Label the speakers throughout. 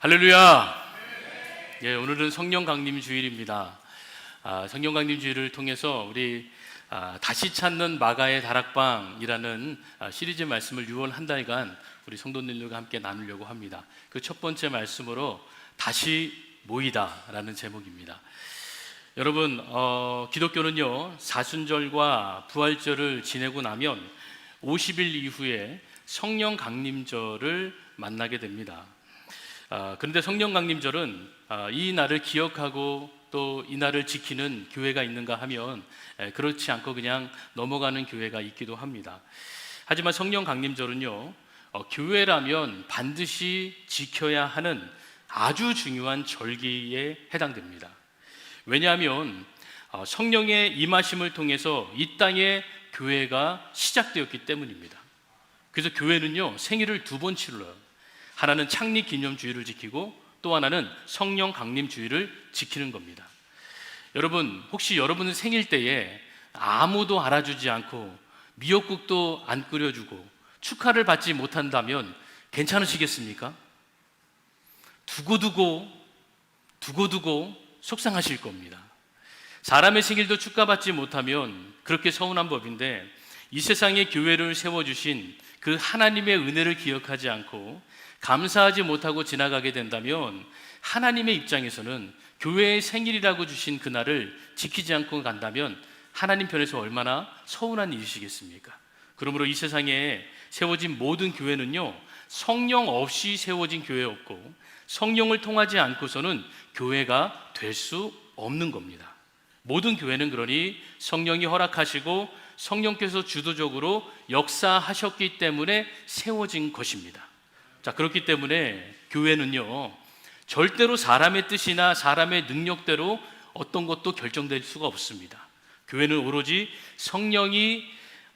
Speaker 1: 할렐루야. 예, 오늘은 성령 강림 주일입니다. 아, 성령 강림 주일을 통해서 우리 아, 다시 찾는 마가의 다락방이라는 아, 시리즈 말씀을 6월 한 달간 우리 성도님들과 함께 나누려고 합니다. 그 첫 번째 말씀으로 다시 모이다라는 제목입니다. 여러분, 어, 기독교는요 사순절과 부활절을 지내고 나면 50일 이후에 성령 강림절을 만나게 됩니다. 아, 그런데 성령 강림절은 아, 이 날을 기억하고 또 이 날을 지키는 교회가 있는가 하면 에, 그렇지 않고 그냥 넘어가는 교회가 있기도 합니다. 하지만 성령 강림절은요 어, 교회라면 반드시 지켜야 하는 아주 중요한 절기에 해당됩니다. 왜냐하면 어, 성령의 임하심을 통해서 이 땅에 교회가 시작되었기 때문입니다. 그래서 교회는요 생일을 두 번 치러요. 하나는 창립 기념주의를 지키고 또 하나는 성령 강림 주의를 지키는 겁니다. 여러분 혹시 여러분 생일 때에 아무도 알아주지 않고 미역국도 안 끓여주고 축하를 받지 못한다면 괜찮으시겠습니까? 두고두고 두고두고 속상하실 겁니다. 사람의 생일도 축하받지 못하면 그렇게 서운한 법인데 이 세상에 교회를 세워주신 그 하나님의 은혜를 기억하지 않고 감사하지 못하고 지나가게 된다면 하나님의 입장에서는 교회의 생일이라고 주신 그날을 지키지 않고 간다면 하나님 편에서 얼마나 서운한 일이시겠습니까? 그러므로 이 세상에 세워진 모든 교회는요 성령 없이 세워진 교회였고 성령을 통하지 않고서는 교회가 될 수 없는 겁니다. 모든 교회는 그러니 성령이 허락하시고 성령께서 주도적으로 역사하셨기 때문에 세워진 것입니다. 자, 그렇기 때문에 교회는요, 절대로 사람의 뜻이나 사람의 능력대로 어떤 것도 결정될 수가 없습니다. 교회는 오로지 성령이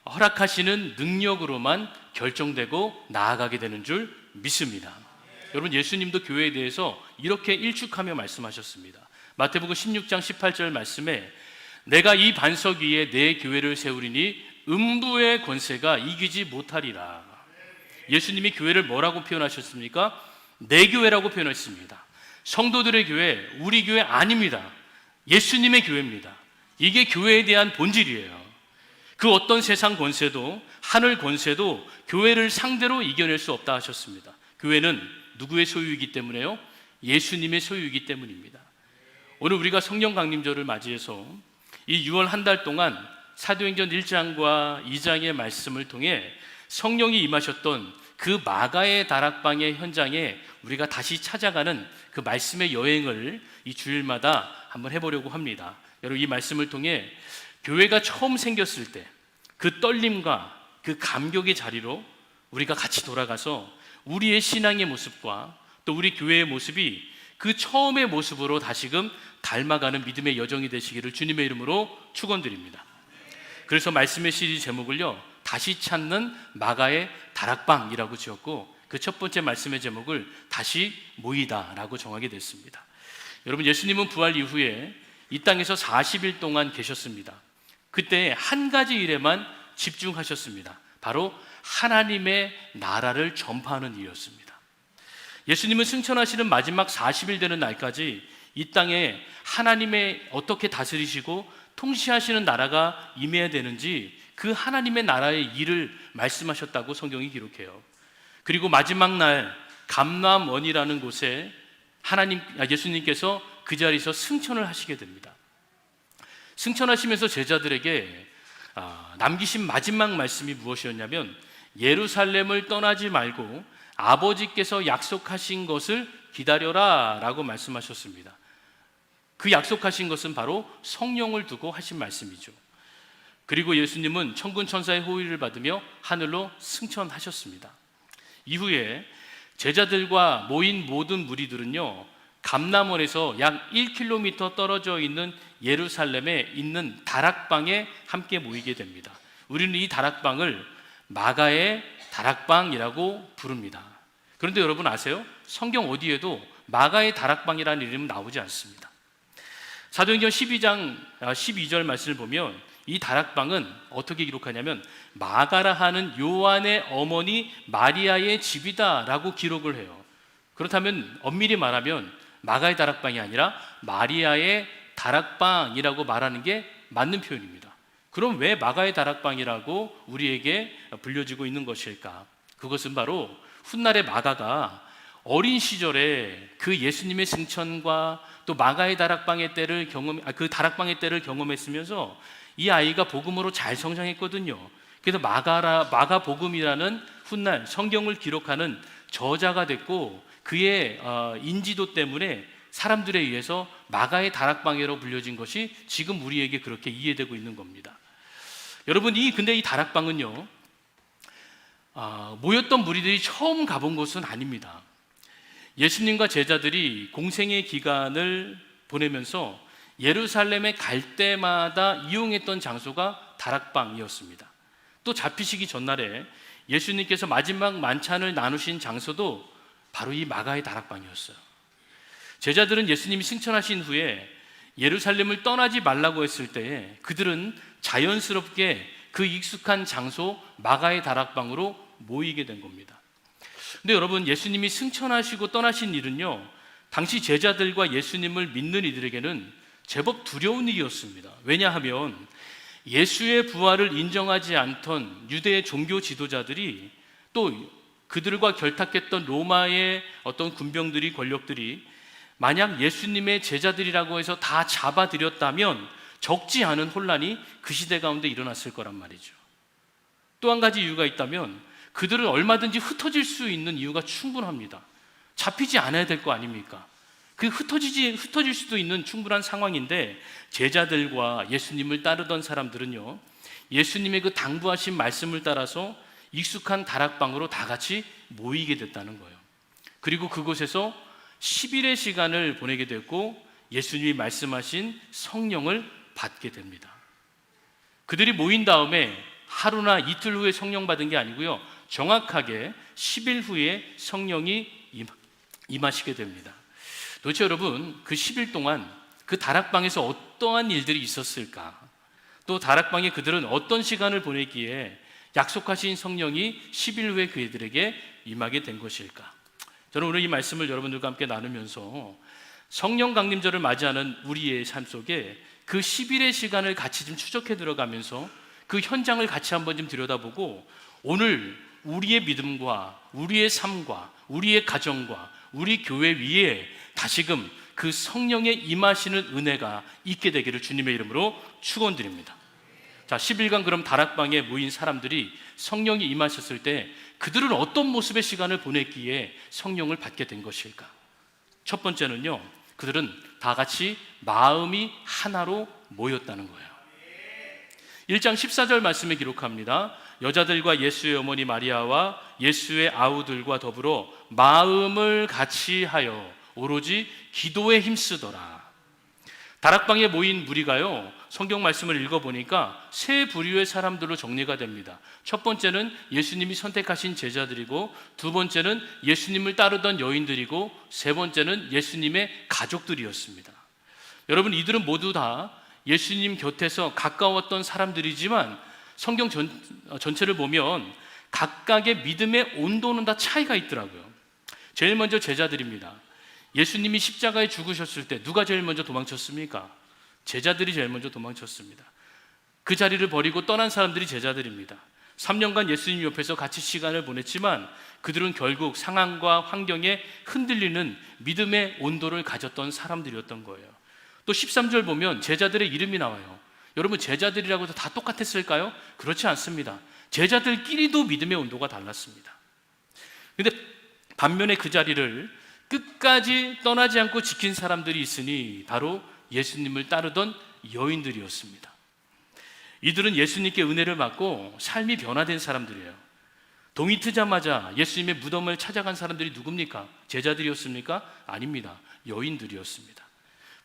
Speaker 1: 허락하시는 능력으로만 결정되고 나아가게 되는 줄 믿습니다. 여러분, 예수님도 교회에 대해서 이렇게 일축하며 말씀하셨습니다. 마태복음 16장 18절 말씀에 내가 이 반석 위에 내 교회를 세우리니 음부의 권세가 이기지 못하리라. 예수님이 교회를 뭐라고 표현하셨습니까? 내 교회라고 표현했습니다. 성도들의 교회, 우리 교회 아닙니다. 예수님의 교회입니다. 이게 교회에 대한 본질이에요. 그 어떤 세상 권세도 하늘 권세도 교회를 상대로 이겨낼 수 없다 하셨습니다. 교회는 누구의 소유이기 때문에요? 예수님의 소유이기 때문입니다. 오늘 우리가 성령 강림절을 맞이해서 이 6월 한 달 동안 사도행전 1장과 2장의 말씀을 통해 성령이 임하셨던 그 마가의 다락방의 현장에 우리가 다시 찾아가는 그 말씀의 여행을 이 주일마다 한번 해보려고 합니다. 여러분 이 말씀을 통해 교회가 처음 생겼을 때 그 떨림과 그 감격의 자리로 우리가 같이 돌아가서 우리의 신앙의 모습과 또 우리 교회의 모습이 그 처음의 모습으로 다시금 닮아가는 믿음의 여정이 되시기를 주님의 이름으로 축원드립니다. 그래서 말씀의 시리즈 제목을요 다시 찾는 마가의 다락방이라고 지었고 그 첫 번째 말씀의 제목을 다시 모이다라고 정하게 됐습니다. 여러분 예수님은 부활 이후에 이 땅에서 40일 동안 계셨습니다. 그때 한 가지 일에만 집중하셨습니다. 바로 하나님의 나라를 전파하는 일이었습니다. 예수님은 승천하시는 마지막 40일 되는 날까지 이 땅에 하나님의 어떻게 다스리시고 통치하시는 나라가 임해야 되는지 그 하나님의 나라의 일을 말씀하셨다고 성경이 기록해요. 그리고 마지막 날 감남원이라는 곳에 하나님 아, 예수님께서 그 자리에서 승천을 하시게 됩니다. 승천하시면서 제자들에게 아, 남기신 마지막 말씀이 무엇이었냐면 예루살렘을 떠나지 말고 아버지께서 약속하신 것을 기다려라 라고 말씀하셨습니다. 그 약속하신 것은 바로 성령을 두고 하신 말씀이죠. 그리고 예수님은 천군 천사의 호의를 받으며 하늘로 승천하셨습니다. 이후에 제자들과 모인 모든 무리들은요 감남원에서 약 1km 떨어져 있는 예루살렘에 있는 다락방에 함께 모이게 됩니다. 우리는 이 다락방을 마가의 다락방이라고 부릅니다. 그런데 여러분 아세요? 성경 어디에도 마가의 다락방이라는 이름은 나오지 않습니다. 사도행전 12장 12절 말씀을 보면 이 다락방은 어떻게 기록하냐면 마가라 하는 요한의 어머니 마리아의 집이다라고 기록을 해요. 그렇다면 엄밀히 말하면 마가의 다락방이 아니라 마리아의 다락방이라고 말하는 게 맞는 표현입니다. 그럼 왜 마가의 다락방이라고 우리에게 불려지고 있는 것일까? 그것은 바로 훗날의 마가가 어린 시절에 그 예수님의 승천과 또 마가의 다락방의 때를 경험, 아, 그 다락방의 때를 경험했으면서 이 아이가 복음으로 잘 성장했거든요. 그래서 마가라 마가 복음이라는 훗날 성경을 기록하는 저자가 됐고 그의 어, 인지도 때문에 사람들에 의해서 마가의 다락방이라고 불려진 것이 지금 우리에게 그렇게 이해되고 있는 겁니다. 여러분 이 근데 이 다락방은요 아, 모였던 무리들이 처음 가본 곳은 아닙니다. 예수님과 제자들이 공생의 기간을 보내면서 예루살렘에 갈 때마다 이용했던 장소가 다락방이었습니다. 또 잡히시기 전날에 예수님께서 마지막 만찬을 나누신 장소도 바로 이 마가의 다락방이었어요. 제자들은 예수님이 승천하신 후에 예루살렘을 떠나지 말라고 했을 때에 그들은 자연스럽게 그 익숙한 장소 마가의 다락방으로 모이게 된 겁니다. 근데 여러분 예수님이 승천하시고 떠나신 일은요. 당시 제자들과 예수님을 믿는 이들에게는 제법 두려운 일이었습니다. 왜냐하면 예수의 부활을 인정하지 않던 유대의 종교 지도자들이 또 그들과 결탁했던 로마의 어떤 군병들이 권력들이 만약 예수님의 제자들이라고 해서 다 잡아들였다면 적지 않은 혼란이 그 시대 가운데 일어났을 거란 말이죠. 또 한 가지 이유가 있다면 그들은 얼마든지 흩어질 수 있는 이유가 충분합니다. 잡히지 않아야 될 거 아닙니까? 그 흩어지지 흩어질 수도 있는 충분한 상황인데 제자들과 예수님을 따르던 사람들은요. 예수님의 그 당부하신 말씀을 따라서 익숙한 다락방으로 다 같이 모이게 됐다는 거예요. 그리고 그곳에서 10일의 시간을 보내게 됐고 예수님이 말씀하신 성령을 받게 됩니다. 그들이 모인 다음에 하루나 이틀 후에 성령 받은 게 아니고요. 정확하게 10일 후에 성령이 임하시게 됩니다. 도대체 여러분, 그 10일 동안 그 다락방에서 어떠한 일들이 있었을까? 또 다락방에 그들은 어떤 시간을 보내기에 약속하신 성령이 10일 후에 그들에게 임하게 된 것일까? 저는 오늘 이 말씀을 여러분들과 함께 나누면서 성령 강림절을 맞이하는 우리의 삶 속에 그 10일의 시간을 같이 좀 추적해 들어가면서 그 현장을 같이 한번 좀 들여다보고 오늘 우리의 믿음과 우리의 삶과 우리의 가정과 우리 교회 위에 다시금 그 성령의 임하시는 은혜가 있게 되기를 주님의 이름으로 축원드립니다. 자, 10일간 그럼 다락방에 모인 사람들이 성령이 임하셨을 때 그들은 어떤 모습의 시간을 보냈기에 성령을 받게 된 것일까? 첫 번째는요. 그들은 다 같이 마음이 하나로 모였다는 거예요. 1장 14절 말씀에 기록합니다. 여자들과 예수의 어머니 마리아와 예수의 아우들과 더불어 마음을 같이 하여 오로지 기도에 힘쓰더라. 다락방에 모인 무리가요, 성경 말씀을 읽어보니까 세 부류의 사람들로 정리가 됩니다. 첫 번째는 예수님이 선택하신 제자들이고, 두 번째는 예수님을 따르던 여인들이고, 세 번째는 예수님의 가족들이었습니다. 여러분, 이들은 모두 다 예수님 곁에서 가까웠던 사람들이지만 성경 전, 전체를 보면 각각의 믿음의 온도는 다 차이가 있더라고요. 제일 먼저 제자들입니다. 예수님이 십자가에 죽으셨을 때 누가 제일 먼저 도망쳤습니까? 제자들이 제일 먼저 도망쳤습니다. 그 자리를 버리고 떠난 사람들이 제자들입니다. 3년간 예수님 옆에서 같이 시간을 보냈지만 그들은 결국 상황과 환경에 흔들리는 믿음의 온도를 가졌던 사람들이었던 거예요. 또 13절 보면 제자들의 이름이 나와요. 여러분 제자들이라고 해서 다 똑같았을까요? 그렇지 않습니다. 제자들끼리도 믿음의 온도가 달랐습니다. 근데 반면에 그 자리를 끝까지 떠나지 않고 지킨 사람들이 있으니 바로 예수님을 따르던 여인들이었습니다. 이들은 예수님께 은혜를 받고 삶이 변화된 사람들이에요. 동이 트자마자 예수님의 무덤을 찾아간 사람들이 누굽니까? 제자들이었습니까? 아닙니다. 여인들이었습니다.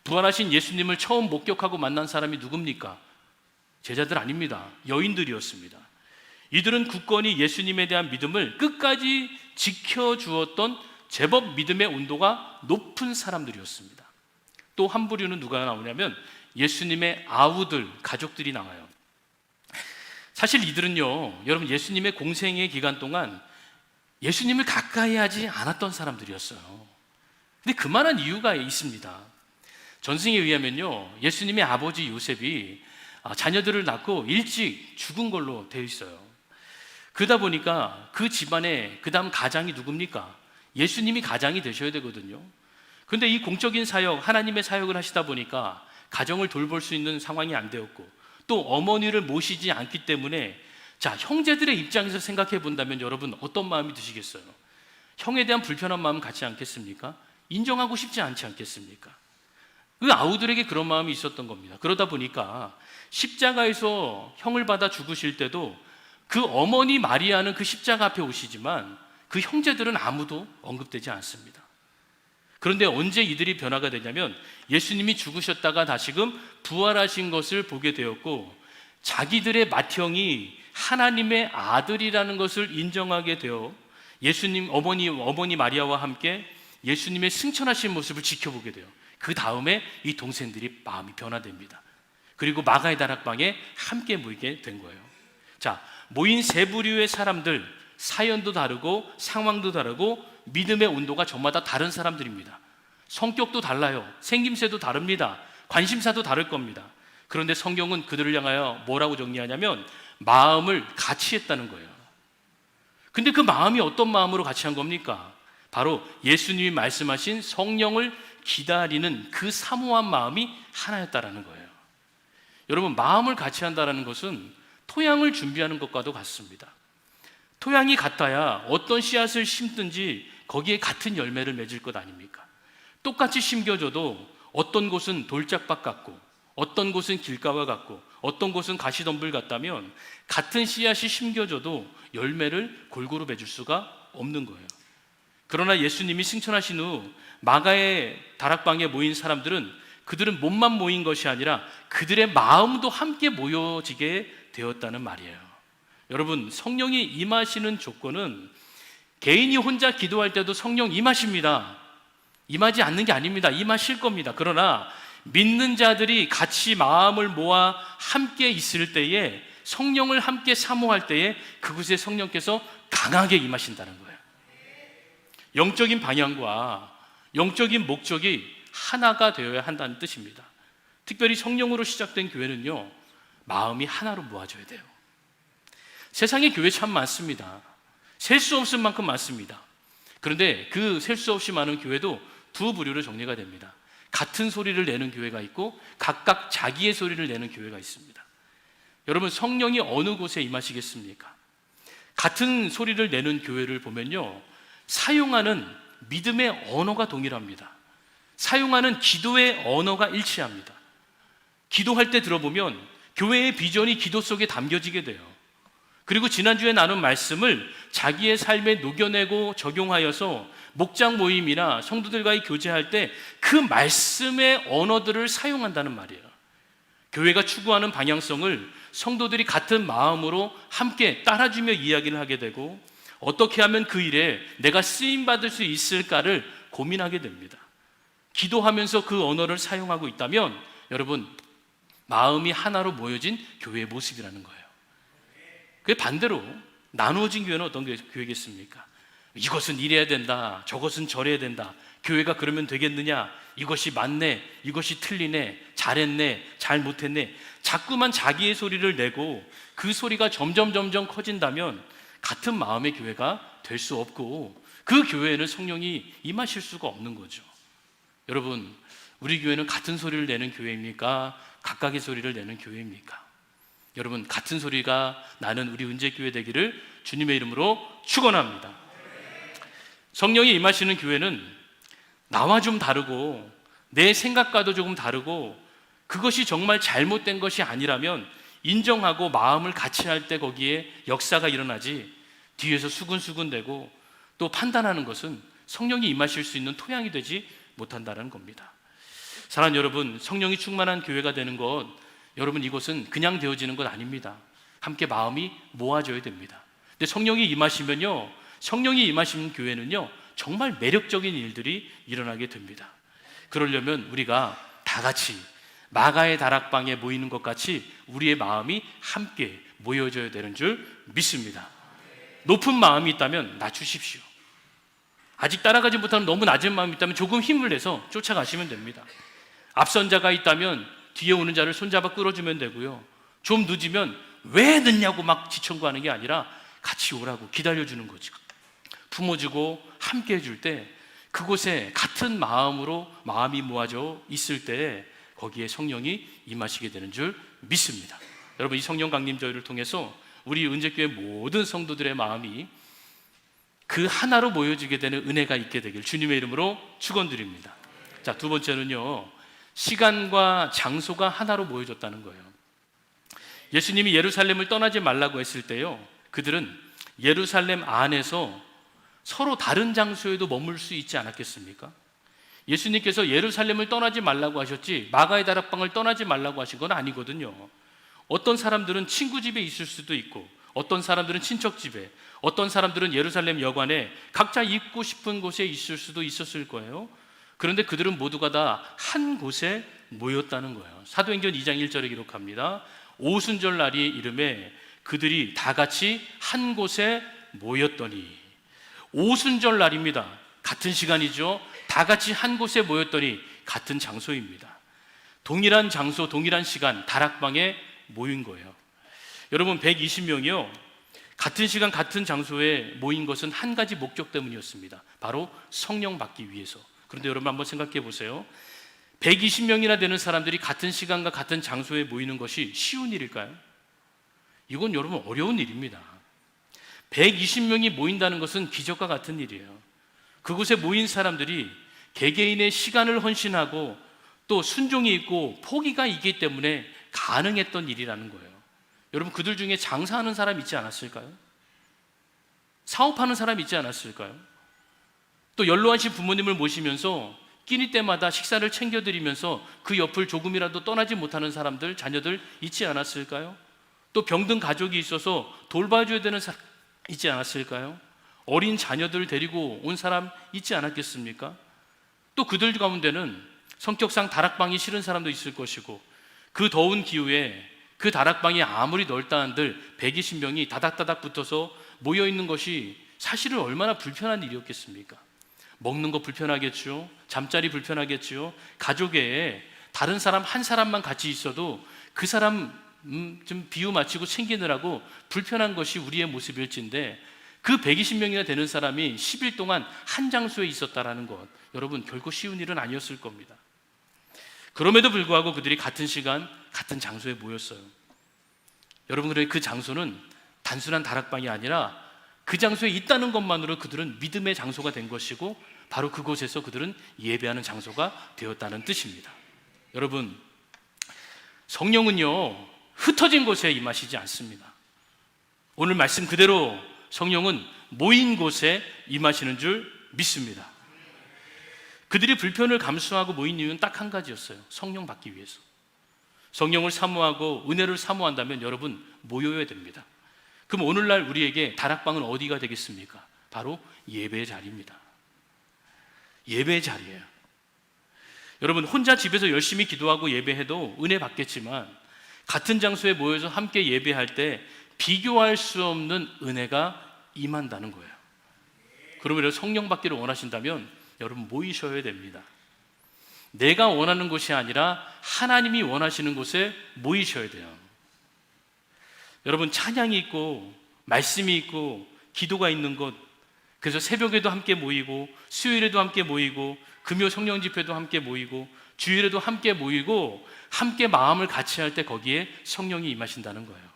Speaker 1: 부활하신 예수님을 처음 목격하고 만난 사람이 누굽니까? 제자들 아닙니다. 여인들이었습니다. 이들은 굳건히 예수님에 대한 믿음을 끝까지 지켜주었던 제법 믿음의 온도가 높은 사람들이었습니다. 또 한 부류는 누가 나오냐면 예수님의 아우들, 가족들이 나와요. 사실 이들은요, 여러분 예수님의 공생의 기간 동안 예수님을 가까이 하지 않았던 사람들이었어요. 근데 그만한 이유가 있습니다. 전승에 의하면요, 예수님의 아버지 요셉이 아, 자녀들을 낳고 일찍 죽은 걸로 되어 있어요. 그러다 보니까 그 집안에 그 다음 가장이 누굽니까? 예수님이 가장이 되셔야 되거든요. 근데 이 공적인 사역, 하나님의 사역을 하시다 보니까 가정을 돌볼 수 있는 상황이 안 되었고 또 어머니를 모시지 않기 때문에 자, 형제들의 입장에서 생각해 본다면 여러분 어떤 마음이 드시겠어요? 형에 대한 불편한 마음 갖지 않겠습니까? 인정하고 싶지 않지 않겠습니까? 그 아우들에게 그런 마음이 있었던 겁니다. 그러다 보니까 십자가에서 형을 받아 죽으실 때도 그 어머니 마리아는 그 십자가 앞에 오시지만 그 형제들은 아무도 언급되지 않습니다. 그런데 언제 이들이 변화가 되냐면 예수님이 죽으셨다가 다시금 부활하신 것을 보게 되었고 자기들의 맏형이 하나님의 아들이라는 것을 인정하게 되어 예수님 어머니 어머니 마리아와 함께 예수님의 승천하신 모습을 지켜보게 돼요. 그 다음에 이 동생들이 마음이 변화됩니다. 그리고 마가의 다락방에 함께 모이게 된 거예요. 자, 모인 세 부류의 사람들 사연도 다르고 상황도 다르고 믿음의 온도가 저마다 다른 사람들입니다. 성격도 달라요. 생김새도 다릅니다. 관심사도 다를 겁니다. 그런데 성경은 그들을 향하여 뭐라고 정리하냐면 마음을 같이 했다는 거예요. 근데 그 마음이 어떤 마음으로 같이 한 겁니까? 바로 예수님이 말씀하신 성령을 기다리는 그 사모한 마음이 하나였다라는 거예요. 여러분, 마음을 같이 한다라는 것은 토양을 준비하는 것과도 같습니다. 토양이 같아야 어떤 씨앗을 심든지 거기에 같은 열매를 맺을 것 아닙니까? 똑같이 심겨줘도 어떤 곳은 돌짝밭 같고 어떤 곳은 길가와 같고 어떤 곳은 가시덤불 같다면 같은 씨앗이 심겨져도 열매를 골고루 맺을 수가 없는 거예요. 그러나 예수님이 승천하신 후 마가의 다락방에 모인 사람들은 그들은 몸만 모인 것이 아니라 그들의 마음도 함께 모여지게 되었다는 말이에요. 여러분, 성령이 임하시는 조건은 개인이 혼자 기도할 때도 성령 임하십니다. 임하지 않는 게 아닙니다. 임하실 겁니다. 그러나 믿는 자들이 같이 마음을 모아 함께 있을 때에 성령을 함께 사모할 때에 그곳에 성령께서 강하게 임하신다는 거예요. 영적인 방향과 영적인 목적이 하나가 되어야 한다는 뜻입니다. 특별히 성령으로 시작된 교회는요, 마음이 하나로 모아져야 돼요. 세상에 교회 참 많습니다. 셀 수 없을 만큼 많습니다. 그런데 그 셀 수 없이 많은 교회도 두 부류로 정리가 됩니다. 같은 소리를 내는 교회가 있고 각각 자기의 소리를 내는 교회가 있습니다. 여러분 성령이 어느 곳에 임하시겠습니까? 같은 소리를 내는 교회를 보면요. 사용하는 믿음의 언어가 동일합니다. 사용하는 기도의 언어가 일치합니다. 기도할 때 들어보면 교회의 비전이 기도 속에 담겨지게 돼요. 그리고 지난주에 나눈 말씀을 자기의 삶에 녹여내고 적용하여서 목장 모임이나 성도들과의 교제할 때 그 말씀의 언어들을 사용한다는 말이에요. 교회가 추구하는 방향성을 성도들이 같은 마음으로 함께 따라주며 이야기를 하게 되고 어떻게 하면 그 일에 내가 쓰임 받을 수 있을까를 고민하게 됩니다. 기도하면서 그 언어를 사용하고 있다면 여러분 마음이 하나로 모여진 교회의 모습이라는 거예요. 그 반대로 나누어진 교회는 어떤 교회겠습니까? 이것은 이래야 된다. 저것은 저래야 된다. 교회가 그러면 되겠느냐? 이것이 맞네. 이것이 틀리네. 잘했네. 잘 못했네. 자꾸만 자기의 소리를 내고 그 소리가 점점 점점 커진다면 같은 마음의 교회가 될 수 없고 그 교회에는 성령이 임하실 수가 없는 거죠. 여러분, 우리 교회는 같은 소리를 내는 교회입니까? 각각의 소리를 내는 교회입니까? 여러분, 같은 소리가 나는 우리 은재 교회 되기를 주님의 이름으로 축원합니다. 성령이 임하시는 교회는 나와 좀 다르고 내 생각과도 조금 다르고 그것이 정말 잘못된 것이 아니라면 인정하고 마음을 같이 할 때 거기에 역사가 일어나지 뒤에서 수근수근대고 또 판단하는 것은 성령이 임하실 수 있는 토양이 되지 못한다는 겁니다. 사랑 여러분, 성령이 충만한 교회가 되는 것, 여러분 이것은 그냥 되어지는 것 아닙니다. 함께 마음이 모아져야 됩니다. 근데 성령이 임하시면요, 성령이 임하시는 교회는요, 정말 매력적인 일들이 일어나게 됩니다. 그러려면 우리가 다 같이 마가의 다락방에 모이는 것 같이 우리의 마음이 함께 모여져야 되는 줄 믿습니다. 높은 마음이 있다면 낮추십시오. 아직 따라가지 못하는 너무 낮은 마음이 있다면 조금 힘을 내서 쫓아가시면 됩니다. 앞선 자가 있다면 뒤에 오는 자를 손잡아 끌어주면 되고요. 좀 늦으면 왜 늦냐고 막 지청구하는 게 아니라 같이 오라고 기다려주는 거죠. 품어주고 함께 해줄 때 그곳에 같은 마음으로 마음이 모아져 있을 때 거기에 성령이 임하시게 되는 줄 믿습니다. 여러분 이 성령 강림 저희를 통해서 우리 은재교회 모든 성도들의 마음이 그 하나로 모여지게 되는 은혜가 있게 되길 주님의 이름으로 축원드립니다. 자, 두 번째는요. 시간과 장소가 하나로 모여졌다는 거예요. 예수님이 예루살렘을 떠나지 말라고 했을 때요. 그들은 예루살렘 안에서 서로 다른 장소에도 머물 수 있지 않았겠습니까? 예수님께서 예루살렘을 떠나지 말라고 하셨지 마가의 다락방을 떠나지 말라고 하신 건 아니거든요. 어떤 사람들은 친구 집에 있을 수도 있고 어떤 사람들은 친척 집에 어떤 사람들은 예루살렘 여관에 각자 있고 싶은 곳에 있을 수도 있었을 거예요. 그런데 그들은 모두가 다 한 곳에 모였다는 거예요. 사도행전 2장 1절에 기록합니다. 오순절 날이 이름에 그들이 다 같이 한 곳에 모였더니 오순절 날입니다. 같은 시간이죠. 다 같이 한 곳에 모였더니 같은 장소입니다. 동일한 장소, 동일한 시간, 다락방에 모인 거예요. 여러분 120명이요. 같은 시간 같은 장소에 모인 것은 한 가지 목적 때문이었습니다. 바로 성령 받기 위해서. 그런데 여러분 한번 생각해 보세요. 120명이나 되는 사람들이 같은 시간과 같은 장소에 모이는 것이 쉬운 일일까요? 이건 여러분 어려운 일입니다. 120명이 모인다는 것은 기적과 같은 일이에요. 그곳에 모인 사람들이 개개인의 시간을 헌신하고 또 순종이 있고 포기가 있기 때문에 가능했던 일이라는 거예요. 여러분 그들 중에 장사하는 사람 있지 않았을까요? 사업하는 사람 있지 않았을까요? 또 연로하신 부모님을 모시면서 끼니 때마다 식사를 챙겨드리면서 그 옆을 조금이라도 떠나지 못하는 사람들, 자녀들 있지 않았을까요? 또 병든 가족이 있어서 돌봐줘야 되는 사람 있지 않았을까요? 어린 자녀들 데리고 온 사람 있지 않았겠습니까? 또 그들 가운데는 성격상 다락방이 싫은 사람도 있을 것이고 그 더운 기후에 그 다락방이 아무리 넓다 한들 120명이 다닥다닥 붙어서 모여 있는 것이 사실은 얼마나 불편한 일이었겠습니까? 먹는 거 불편하겠죠. 잠자리 불편하겠죠. 가족에 다른 사람 한 사람만 같이 있어도 그 사람 음, 좀 비유 맞추고 챙기느라고 불편한 것이 우리의 모습일진데 그 120명이나 되는 사람이 10일 동안 한 장소에 있었다라는 것 여러분 결코 쉬운 일은 아니었을 겁니다. 그럼에도 불구하고 그들이 같은 시간 같은 장소에 모였어요. 여러분 그래 그 장소는 단순한 다락방이 아니라 그 장소에 있다는 것만으로 그들은 믿음의 장소가 된 것이고 바로 그곳에서 그들은 예배하는 장소가 되었다는 뜻입니다. 여러분 성령은요 흩어진 곳에 임하시지 않습니다. 오늘 말씀 그대로 성령은 모인 곳에 임하시는 줄 믿습니다. 그들이 불편을 감수하고 모인 이유는 딱 한 가지였어요. 성령 받기 위해서. 성령을 사모하고 은혜를 사모한다면 여러분 모여야 됩니다. 그럼 오늘날 우리에게 다락방은 어디가 되겠습니까? 바로 예배의 자리입니다. 예배의 자리예요. 여러분 혼자 집에서 열심히 기도하고 예배해도 은혜 받겠지만 같은 장소에 모여서 함께 예배할 때 비교할 수 없는 은혜가 임한다는 거예요. 그러면 성령 받기를 원하신다면 여러분 모이셔야 됩니다. 내가 원하는 곳이 아니라 하나님이 원하시는 곳에 모이셔야 돼요. 여러분 찬양이 있고 말씀이 있고 기도가 있는 곳 그래서 새벽에도 함께 모이고 수요일에도 함께 모이고 금요 성령 집회도 함께 모이고 주일에도 함께 모이고 함께 마음을 같이 할 때 거기에 성령이 임하신다는 거예요.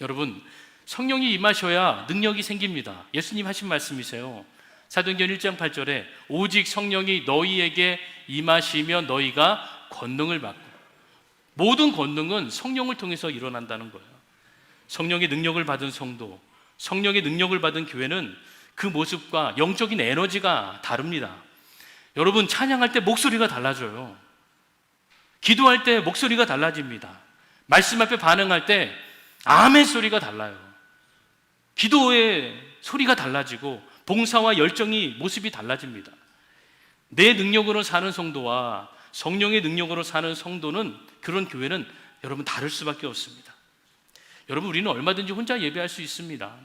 Speaker 1: 여러분 성령이 임하셔야 능력이 생깁니다. 예수님 하신 말씀이세요. 사도행전 1장 8절에 오직 성령이 너희에게 임하시면 너희가 권능을 받고 모든 권능은 성령을 통해서 일어난다는 거예요. 성령의 능력을 받은 성도, 성령의 능력을 받은 교회는 그 모습과 영적인 에너지가 다릅니다. 여러분 찬양할 때 목소리가 달라져요. 기도할 때 목소리가 달라집니다. 말씀 앞에 반응할 때 아멘 소리가 달라요. 기도의 소리가 달라지고 봉사와 열정이 모습이 달라집니다. 내 능력으로 사는 성도와 성령의 능력으로 사는 성도는 그런 교회는 여러분 다를 수밖에 없습니다. 여러분 우리는 얼마든지 혼자 예배할 수 있습니다.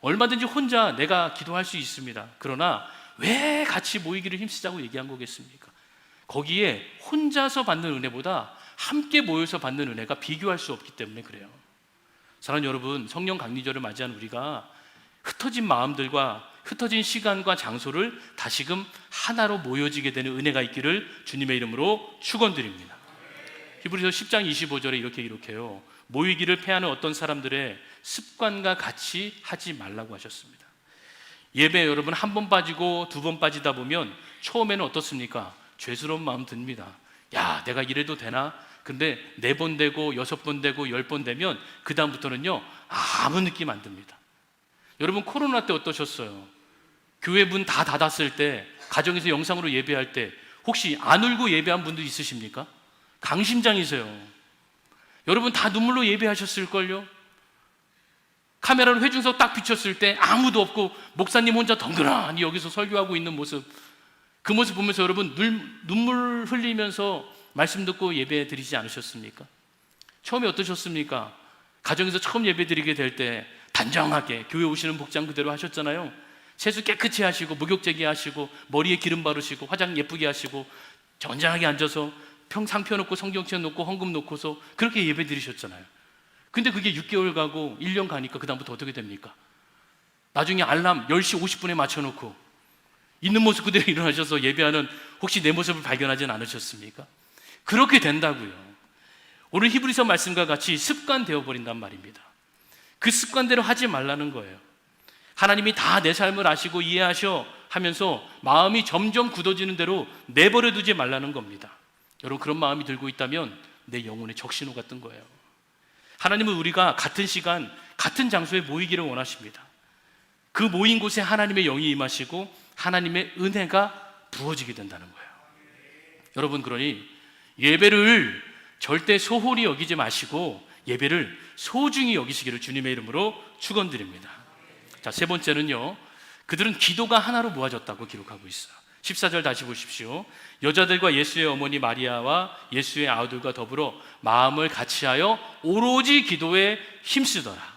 Speaker 1: 얼마든지 혼자 내가 기도할 수 있습니다. 그러나 왜 같이 모이기를 힘쓰자고 얘기한 거겠습니까? 거기에 혼자서 받는 은혜보다 함께 모여서 받는 은혜가 비교할 수 없기 때문에 그래요. 사랑하는 여러분, 성령 강리절을 맞이한 우리가 흩어진 마음들과 흩어진 시간과 장소를 다시금 하나로 모여지게 되는 은혜가 있기를 주님의 이름으로 축원드립니다. 히브리서 10장 25절에 이렇게 이렇게요. 모이기를 패하는 어떤 사람들의 습관과 같이 하지 말라고 하셨습니다. 예배 여러분 한 번 빠지고 두 번 빠지다 보면 처음에는 어떻습니까? 죄스러운 마음 듭니다. 야, 내가 이래도 되나? 근데 네 번 되고 여섯 번 되고 열 번 되면 그 다음부터는요 아무 느낌 안 듭니다. 여러분 코로나 때 어떠셨어요? 교회 문 다 닫았을 때 가정에서 영상으로 예배할 때 혹시 안 울고 예배한 분도 있으십니까? 강심장이세요. 여러분 다 눈물로 예배하셨을걸요? 카메라로 회중석 딱 비쳤을 때 아무도 없고 목사님 혼자 덩그러니 여기서 설교하고 있는 모습 그 모습 보면서 여러분 눈, 눈물 흘리면서 말씀 듣고 예배 드리지 않으셨습니까? 처음에 어떠셨습니까? 가정에서 처음 예배 드리게 될 때 단정하게 교회 오시는 복장 그대로 하셨잖아요. 세수 깨끗이 하시고 목욕 제기 하시고 머리에 기름 바르시고 화장 예쁘게 하시고 전장하게 앉아서 평 상표 놓고 성경책 놓고 헌금 놓고서 그렇게 예배 드리셨잖아요. 근데 그게 6개월 가고 1년 가니까 그다음부터 어떻게 됩니까? 나중에 알람 10시 50분에 맞춰 놓고 있는 모습 그대로 일어나셔서 예배하는 혹시 내 모습을 발견하진 않으셨습니까? 그렇게 된다고요. 오늘 히브리서 말씀과 같이 습관 되어 버린단 말입니다. 그 습관대로 하지 말라는 거예요. 하나님이 다 내 삶을 아시고 이해하셔 하면서 마음이 점점 굳어지는 대로 내버려 두지 말라는 겁니다. 여러분 그런 마음이 들고 있다면 내 영혼의 적신호 같은 거예요. 하나님은 우리가 같은 시간, 같은 장소에 모이기를 원하십니다. 그 모인 곳에 하나님의 영이 임하시고 하나님의 은혜가 부어지게 된다는 거예요. 여러분 그러니 예배를 절대 소홀히 여기지 마시고 예배를 소중히 여기시기를 주님의 이름으로 축원드립니다. 자, 세 번째는요. 그들은 기도가 하나로 모아졌다고 기록하고 있어요. 14절 다시 보십시오. 여자들과 예수의 어머니 마리아와 예수의 아들과 더불어 마음을 같이하여 오로지 기도에 힘쓰더라.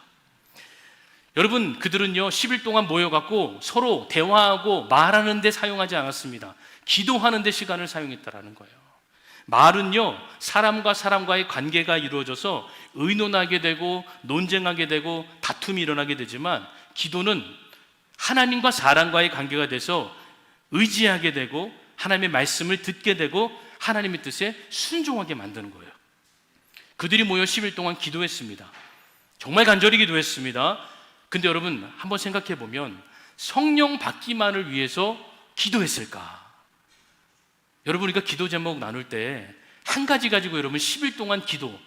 Speaker 1: 여러분, 그들은요, 10일 동안 모여갖고 서로 대화하고 말하는 데 사용하지 않았습니다. 기도하는 데 시간을 사용했다라는 거예요. 말은요, 사람과 사람과의 관계가 이루어져서 의논하게 되고 논쟁하게 되고 다툼이 일어나게 되지만 기도는 하나님과 사람과의 관계가 돼서 의지하게 되고 하나님의 말씀을 듣게 되고 하나님의 뜻에 순종하게 만드는 거예요. 그들이 모여 10일 동안 기도했습니다. 정말 간절히 기도했습니다. 근데 여러분 한번 생각해 보면 성령 받기만을 위해서 기도했을까? 여러분 우리가 기도 제목 나눌 때 한 가지 가지고 여러분 10일 동안 기도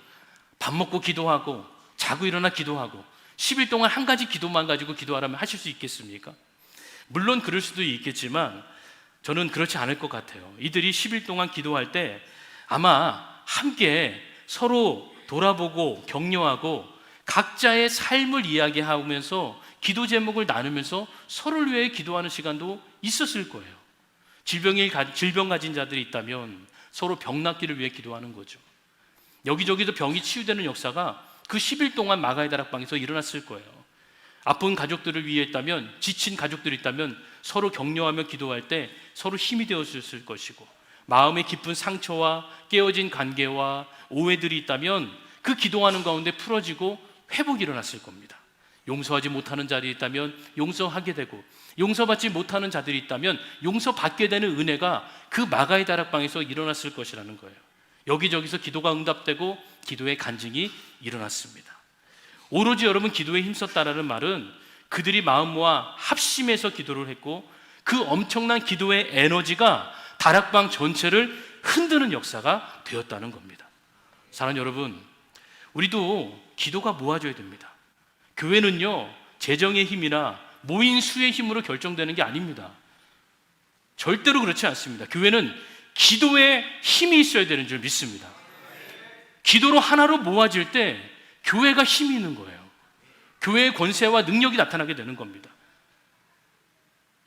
Speaker 1: 밥 먹고 기도하고 자고 일어나 기도하고 10일 동안 한 가지 기도만 가지고 기도하라면 하실 수 있겠습니까? 물론 그럴 수도 있겠지만 저는 그렇지 않을 것 같아요. 이들이 10일 동안 기도할 때 아마 함께 서로 돌아보고 격려하고 각자의 삶을 이야기하면서 기도 제목을 나누면서 서로를 위해 기도하는 시간도 있었을 거예요. 질병이 질병 가진 자들이 있다면 서로 병 낫기를 위해 기도하는 거죠. 여기저기서 병이 치유되는 역사가 그 10일 동안 마가의 다락방에서 일어났을 거예요. 아픈 가족들을 위해 있다면 지친 가족들이 있다면 서로 격려하며 기도할 때 서로 힘이 되었을 것이고 마음의 깊은 상처와 깨어진 관계와 오해들이 있다면 그 기도하는 가운데 풀어지고 회복이 일어났을 겁니다. 용서하지 못하는 자들이 있다면 용서하게 되고 용서받지 못하는 자들이 있다면 용서받게 되는 은혜가 그 마가의 다락방에서 일어났을 것이라는 거예요. 여기저기서 기도가 응답되고 기도의 간증이 일어났습니다. 오로지 여러분 기도에 힘썼다라는 말은 그들이 마음 모아 합심해서 기도를 했고 그 엄청난 기도의 에너지가 다락방 전체를 흔드는 역사가 되었다는 겁니다. 사랑하는 여러분, 우리도 기도가 모아져야 됩니다. 교회는요, 재정의 힘이나 모인 수의 힘으로 결정되는 게 아닙니다. 절대로 그렇지 않습니다. 교회는 기도에 힘이 있어야 되는 줄 믿습니다. 기도로 하나로 모아질 때 교회가 힘이 있는 거예요. 교회의 권세와 능력이 나타나게 되는 겁니다.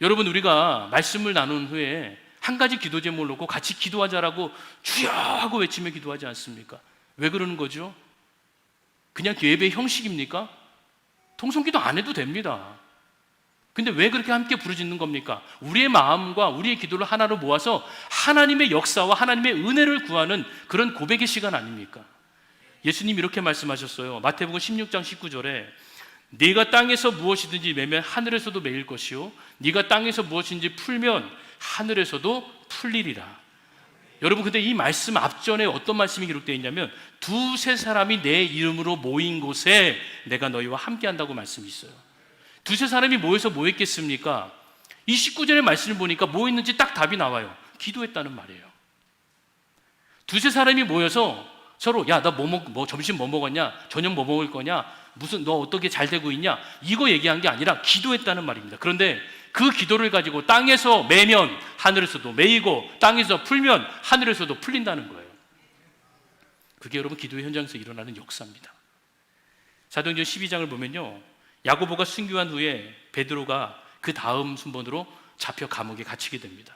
Speaker 1: 여러분, 우리가 말씀을 나눈 후에 한 가지 기도 제목을 놓고 같이 기도하자라고 주여 하고 외치며 기도하지 않습니까? 왜 그러는 거죠? 그냥 예배 형식입니까? 통성기도 안 해도 됩니다. 근데 왜 그렇게 함께 부르짖는 겁니까? 우리의 마음과 우리의 기도를 하나로 모아서 하나님의 역사와 하나님의 은혜를 구하는 그런 고백의 시간 아닙니까? 예수님 이렇게 말씀하셨어요. 마태복음 16장 19절에 네가 땅에서 무엇이든지 매면 하늘에서도 매일 것이요 네가 땅에서 무엇인지 풀면 하늘에서도 풀리리라. 여러분 근데 이 말씀 앞전에 어떤 말씀이 기록되어 있냐면 두세 사람이 내 이름으로 모인 곳에 내가 너희와 함께 한다고 말씀이 있어요. 두세 사람이 모여서 뭐 했겠습니까? 이 19절의 말씀을 보니까 뭐 했는지 딱 답이 나와요. 기도했다는 말이에요. 두세 사람이 모여서 서로 야 나 뭐 먹 뭐 점심 뭐 먹었냐? 저녁 뭐 먹을 거냐? 무슨 너 어떻게 잘 되고 있냐? 이거 얘기한 게 아니라 기도했다는 말입니다. 그런데 그 기도를 가지고 땅에서 매면 하늘에서도 매이고 땅에서 풀면 하늘에서도 풀린다는 거예요. 그게 여러분 기도의 현장에서 일어나는 역사입니다. 사도행전 12장을 보면요. 야고보가 순교한 후에 베드로가 그 다음 순번으로 잡혀 감옥에 갇히게 됩니다.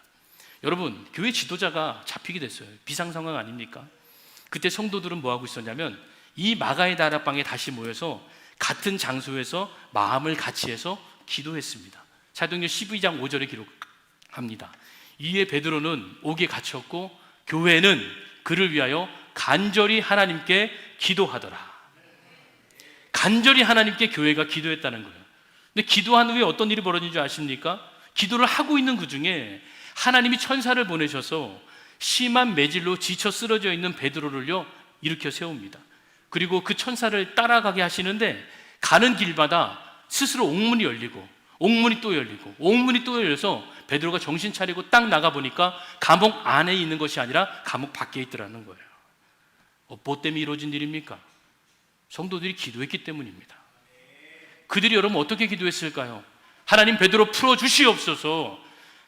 Speaker 1: 여러분, 교회 지도자가 잡히게 됐어요. 비상 상황 아닙니까? 그때 성도들은 뭐 하고 있었냐면 이 마가의 다락방에 다시 모여서 같은 장소에서 마음을 같이 해서 기도했습니다. 사도행전 12장 5절에 기록합니다. 이에 베드로는 옥에 갇혔고 교회는 그를 위하여 간절히 하나님께 기도하더라. 간절히 하나님께 교회가 기도했다는 거예요. 근데 기도한 후에 어떤 일이 벌어진 줄 아십니까? 기도를 하고 있는 그 중에 하나님이 천사를 보내셔서 심한 매질로 지쳐 쓰러져 있는 베드로를요 일으켜 세웁니다. 그리고 그 천사를 따라가게 하시는데 가는 길마다 스스로 옥문이 열리고 옥문이 또 열리고 옥문이 또 열려서 베드로가 정신 차리고 딱 나가 보니까 감옥 안에 있는 것이 아니라 감옥 밖에 있더라는 거예요. 어, 뭐 때문에 이루어진 일입니까? 성도들이 기도했기 때문입니다. 그들이 여러분 어떻게 기도했을까요? 하나님 베드로 풀어 주시옵소서.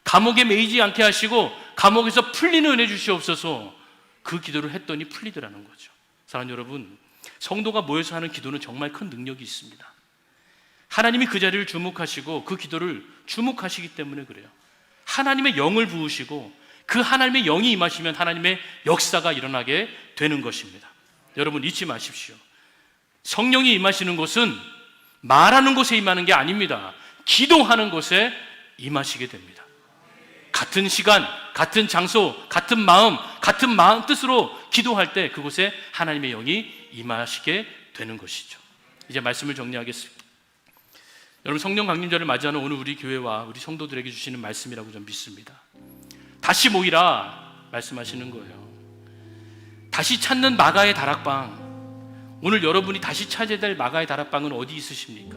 Speaker 1: 감옥에 매이지 않게 하시고 감옥에서 풀리는 은혜 주시옵소서. 그 기도를 했더니 풀리더라는 거죠. 사랑하는 여러분, 성도가 모여서 하는 기도는 정말 큰 능력이 있습니다. 하나님이 그 자리를 주목하시고 그 기도를 주목하시기 때문에 그래요. 하나님의 영을 부으시고 그 하나님의 영이 임하시면 하나님의 역사가 일어나게 되는 것입니다. 여러분 잊지 마십시오. 성령이 임하시는 곳은 말하는 곳에 임하는 게 아닙니다. 기도하는 곳에 임하시게 됩니다. 같은 시간, 같은 장소, 같은 마음, 같은 마음 뜻으로 기도할 때 그곳에 하나님의 영이 임하시게 되는 것이죠. 이제 말씀을 정리하겠습니다. 여러분 성령 강림절을 맞이하는 오늘 우리 교회와 우리 성도들에게 주시는 말씀이라고 좀 믿습니다. 다시 모이라 말씀하시는 거예요. 다시 찾는 마가의 다락방. 오늘 여러분이 다시 찾아야 될 마가의 다락방은 어디 있으십니까?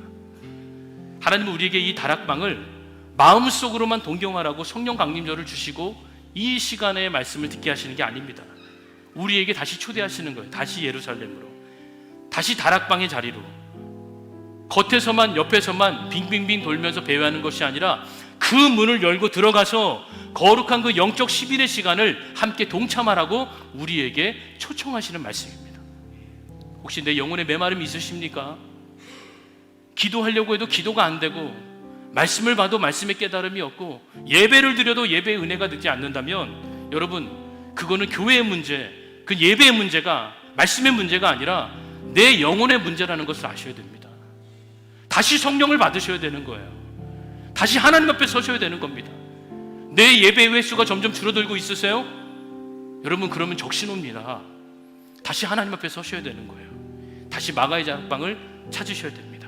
Speaker 1: 하나님은 우리에게 이 다락방을 마음속으로만 동경하라고 성령 강림절을 주시고 이 시간에 말씀을 듣게 하시는 게 아닙니다. 우리에게 다시 초대하시는 거예요. 다시 예루살렘으로. 다시 다락방의 자리로. 겉에서만 옆에서만 빙빙빙 돌면서 배회하는 것이 아니라 그 문을 열고 들어가서 거룩한 그 영적 10일의 시간을 함께 동참하라고 우리에게 초청하시는 말씀입니다. 혹시 내 영혼에 메마름이 있으십니까? 기도하려고 해도 기도가 안 되고 말씀을 봐도 말씀의 깨달음이 없고 예배를 드려도 예배의 은혜가 되지 않는다면 여러분 그거는 교회의 문제, 그 예배의 문제가 말씀의 문제가 아니라 내 영혼의 문제라는 것을 아셔야 됩니다. 다시 성령을 받으셔야 되는 거예요. 다시 하나님 앞에 서셔야 되는 겁니다. 내 예배 횟수가 점점 줄어들고 있으세요? 여러분 그러면 적신호입니다. 다시 하나님 앞에 서셔야 되는 거예요. 다시 마가의 자방을 찾으셔야 됩니다.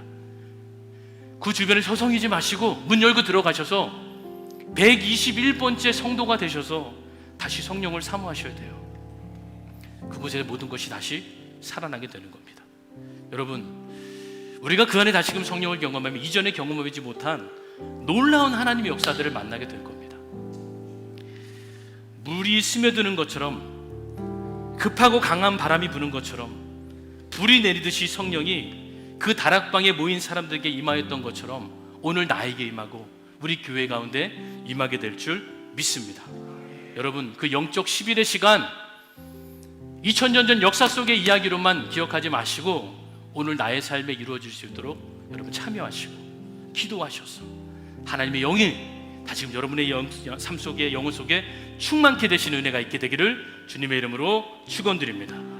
Speaker 1: 그 주변에 서성이지 마시고 문 열고 들어가셔서 121번째 성도가 되셔서 다시 성령을 사모하셔야 돼요. 그곳에 모든 것이 다시 살아나게 되는 겁니다. 여러분, 우리가 그 안에 다시금 성령을 경험하면 이전에 경험하지 못한 놀라운 하나님의 역사들을 만나게 될 겁니다. 물이 스며드는 것처럼 급하고 강한 바람이 부는 것처럼 불이 내리듯이 성령이 그 다락방에 모인 사람들에게 임하였던 것처럼 오늘 나에게 임하고 우리 교회 가운데 임하게 될 줄 믿습니다. 여러분 그 영적 10일의 시간 2000년 전 역사 속의 이야기로만 기억하지 마시고 오늘 나의 삶에 이루어질 수 있도록 여러분 참여하시고 기도하셔서 하나님의 영이 다시금 여러분의 영, 삶 속에 영혼 속에 충만케 되시는 은혜가 있게 되기를 주님의 이름으로 축원드립니다.